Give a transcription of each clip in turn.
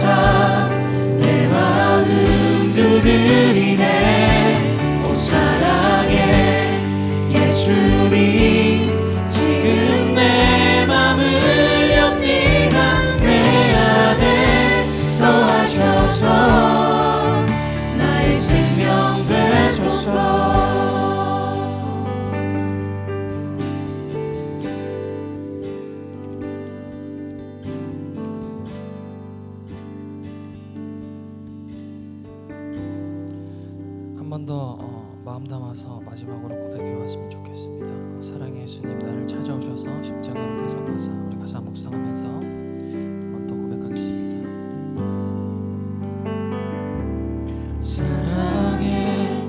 time. 하나님 나를 찾아오셔서 십자가로 대속하사 우리가 사 묵상하면서 한번더 고백하겠습니다. 사랑해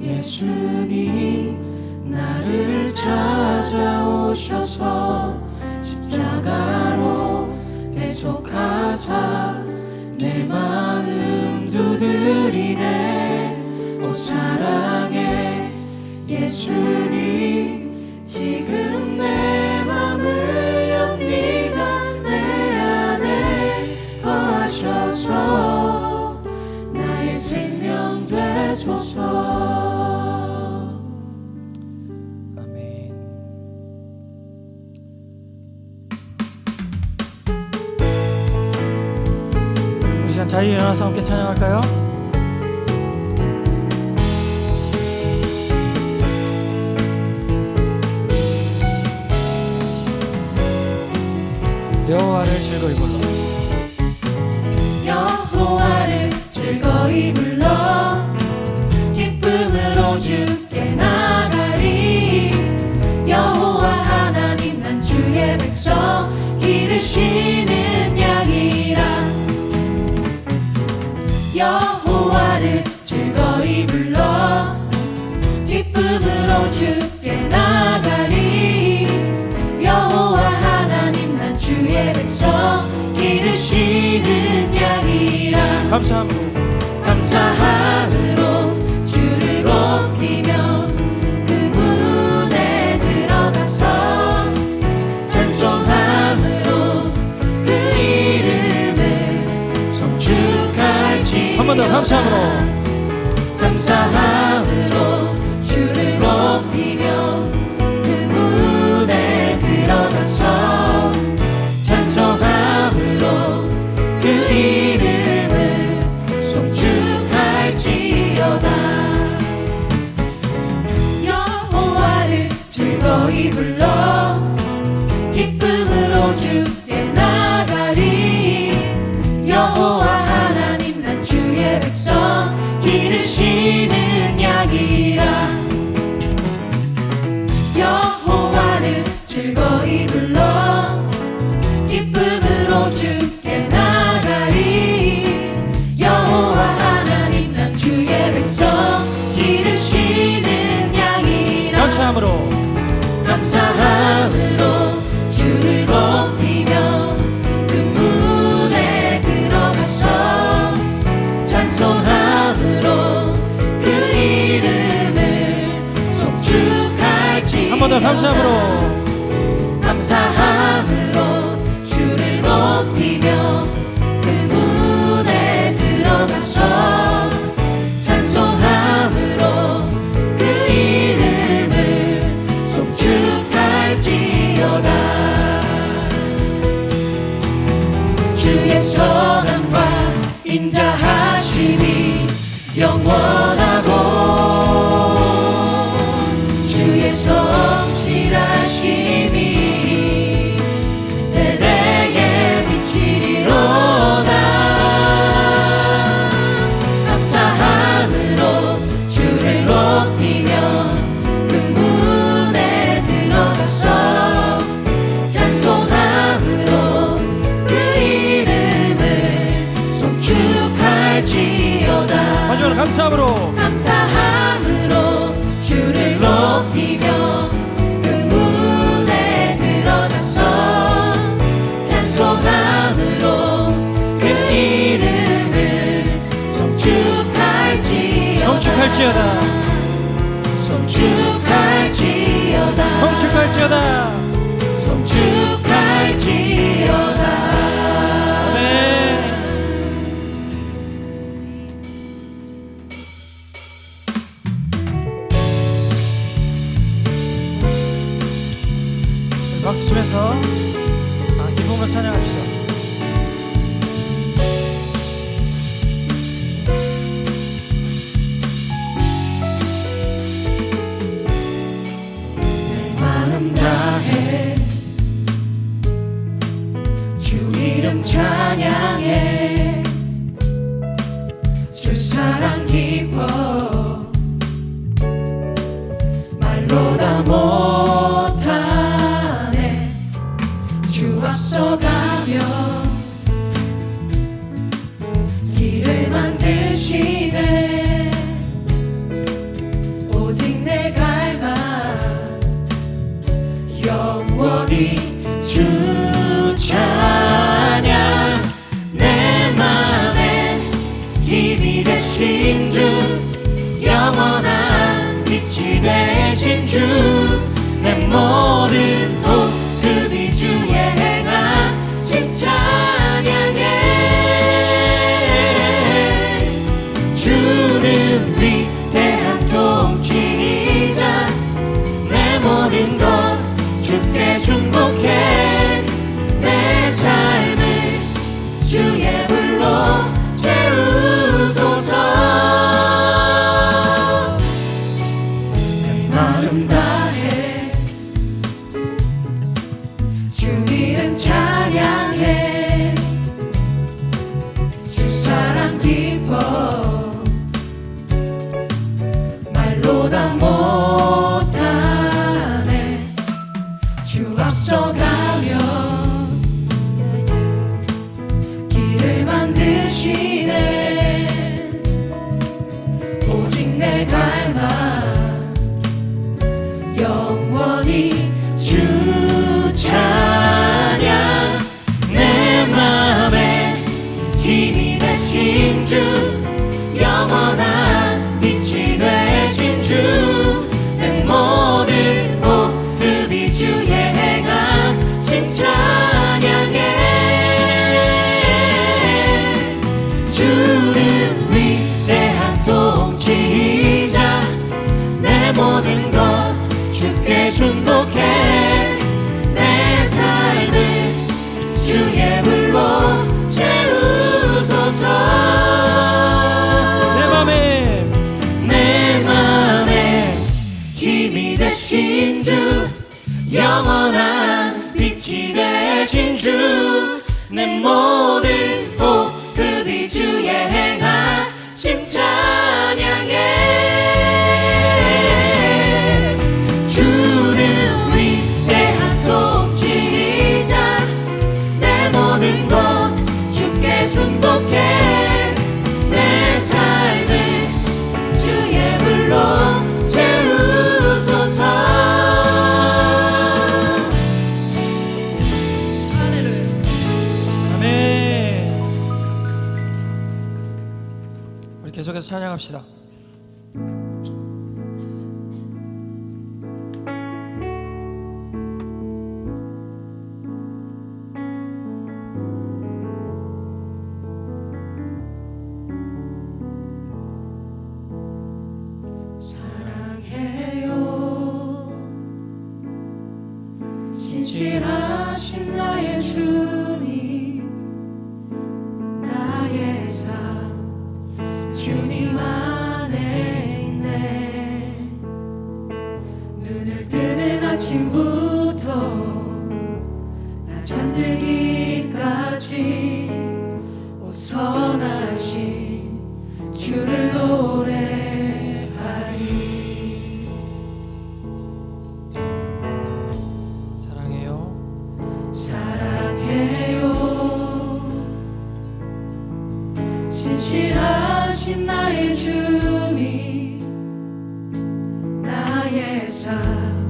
예수님 나를 찾아오셔서 십자가로 대속하사 자유 일어나서 함께 찬양할까요? 여호와를 즐거이 불러 여호와를 즐거이 불러 기쁨으로 주 여호와를 즐거이 불러. 기쁨으로 주께 나가리. 여호와 하나님 난 주의 백성. 길을 쉬는 양이라. 감사함으로 감사함으로 주를 높이며 모든 감사함으로 감사함으로 Danza. 감사함으로. 감사함으로 주를 높이며 그 문에 들어가서 찬송함으로 그 이름을 성축할지어다. 성축할지어다. 성축할지어다. 성축할지어다. 박수 치면서 아, 기쁨으로 찬양합시다. 찬양해. 주 사랑 깊어 ロダモ you. 찬양합시다. 신실하신 나의 주 아침부터 나 잠들기까지 오 선하신 주를 노래하리. 사랑해요. 사랑해요. 신실하신 나의 주님 나의 삶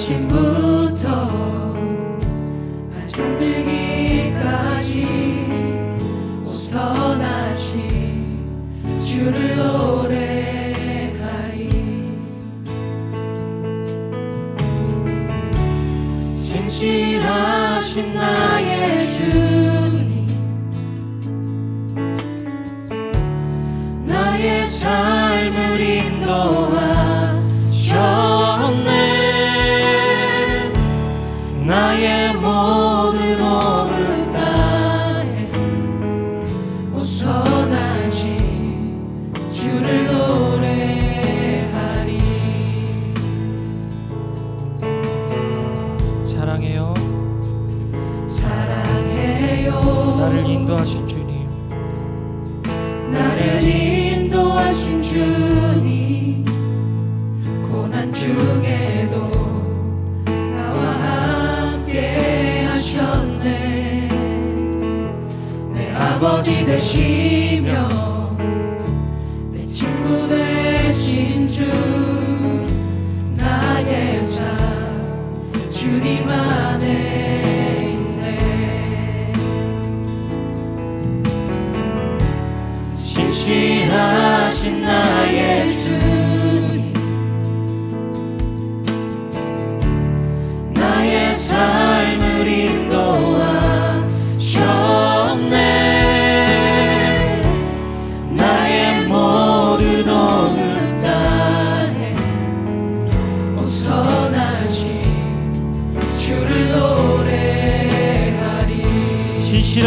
뜨는 나의 모든 오늘 땅에 오선하신 주를 노래하리 사랑해요. 사랑해요 나를 인도하신 주님. 나를 인도하신 주님 되시며 내 친구 되신 주 나의 삶 주님 안에 있네 신실하신 나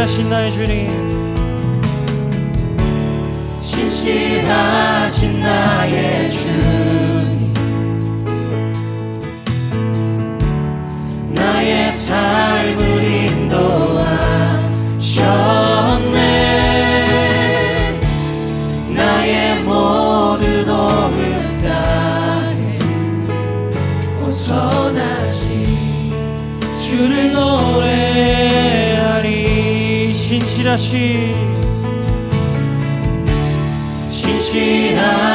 신실하신 나의 주님. 신실하신 나의 주님 나의 삶 신실하신 신실하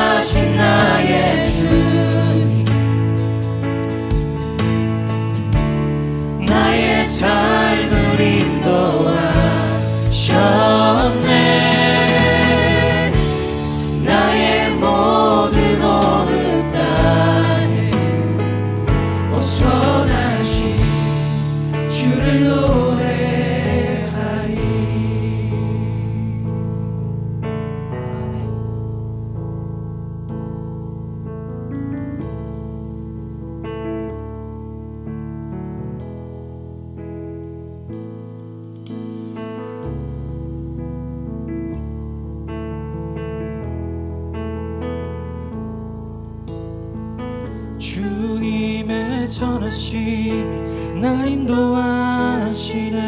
날 인도하시네.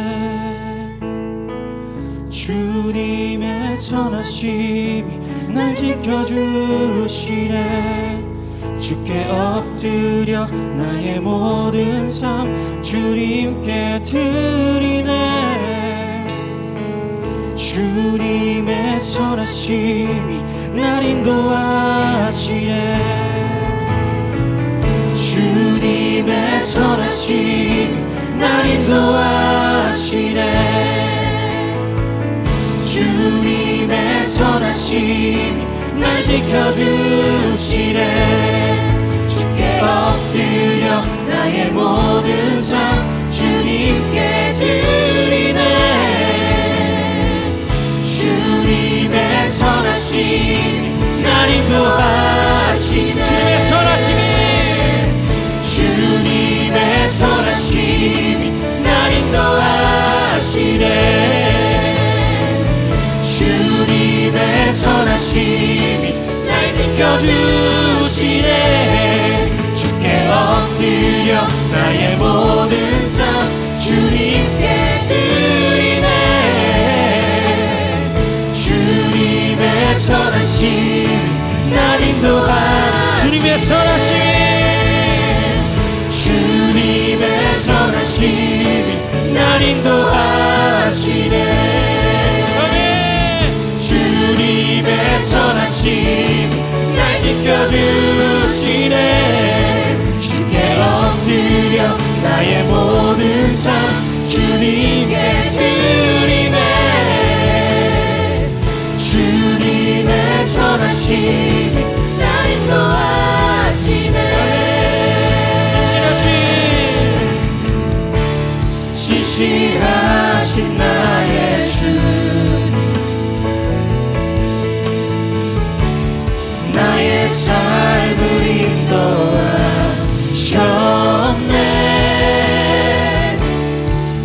주님의 전하심이 날 지켜주시네. 주께 엎드려 나의 모든 삶 주님께 드리네. 주님의 선하심이 날 인도하시네. 주님 의 선하심이 날 인도하시네. 주님의 선하심이 날 지켜주시네 지켜주시네. 주께 엎드려 나의 모든 삶 주님께 드리네. 주님의 선하심이 날 인도하시네. 주님의 선하심이 주님의 선하심이 날 인도하시네. 주님의 선하심이 날 지켜주시네. 주께 엎드려 나의 모든 삶 주님께 드리네. 주님의 선하심이 날 인도하시네. 신하심 시시하신 나 삶을 인도하셨네.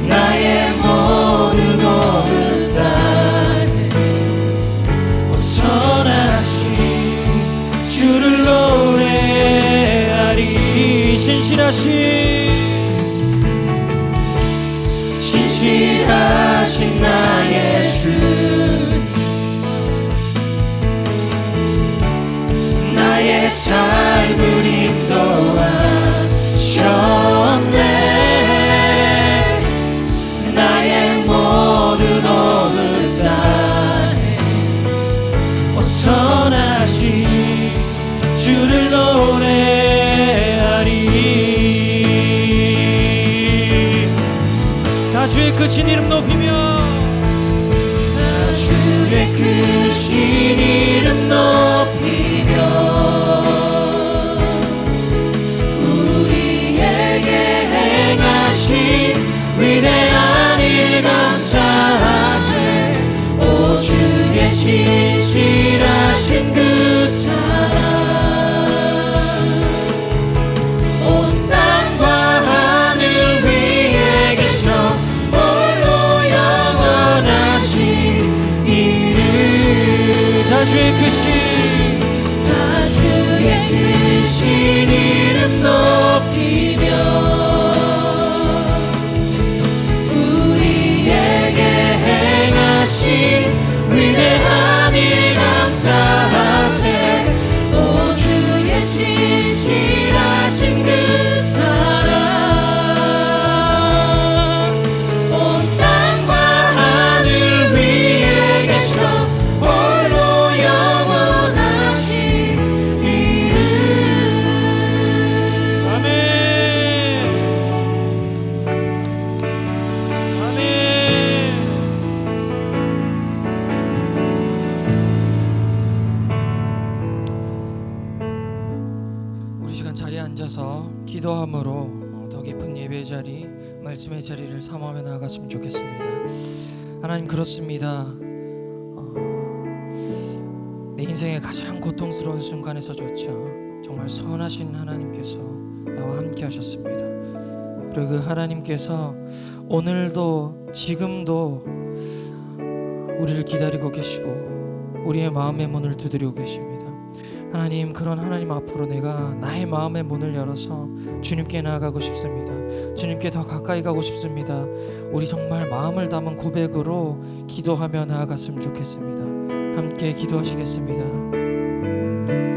나의 모든 오른 땅에 선하신 주를 노래하리 신실하신 나의 삶을 인도하셨네. 나의 모든 오늘 땅에 오 선하신 주를 노래하리. 다 주의 크신 이름 높이며 이름 다 고통스러운 순간에서조차 정말 선하신 하나님께서 나와 함께 하셨습니다. 그리고 그 하나님께서 오늘도 지금도 우리를 기다리고 계시고 우리의 마음의 문을 두드리고 계십니다. 하나님 그런 하나님 앞으로 내가 나의 마음의 문을 열어서 주님께 나아가고 싶습니다. 주님께 더 가까이 가고 싶습니다. 우리 정말 마음을 담은 고백으로 기도하며 나아갔으면 좋겠습니다. 함께 기도하시겠습니다. Thank you.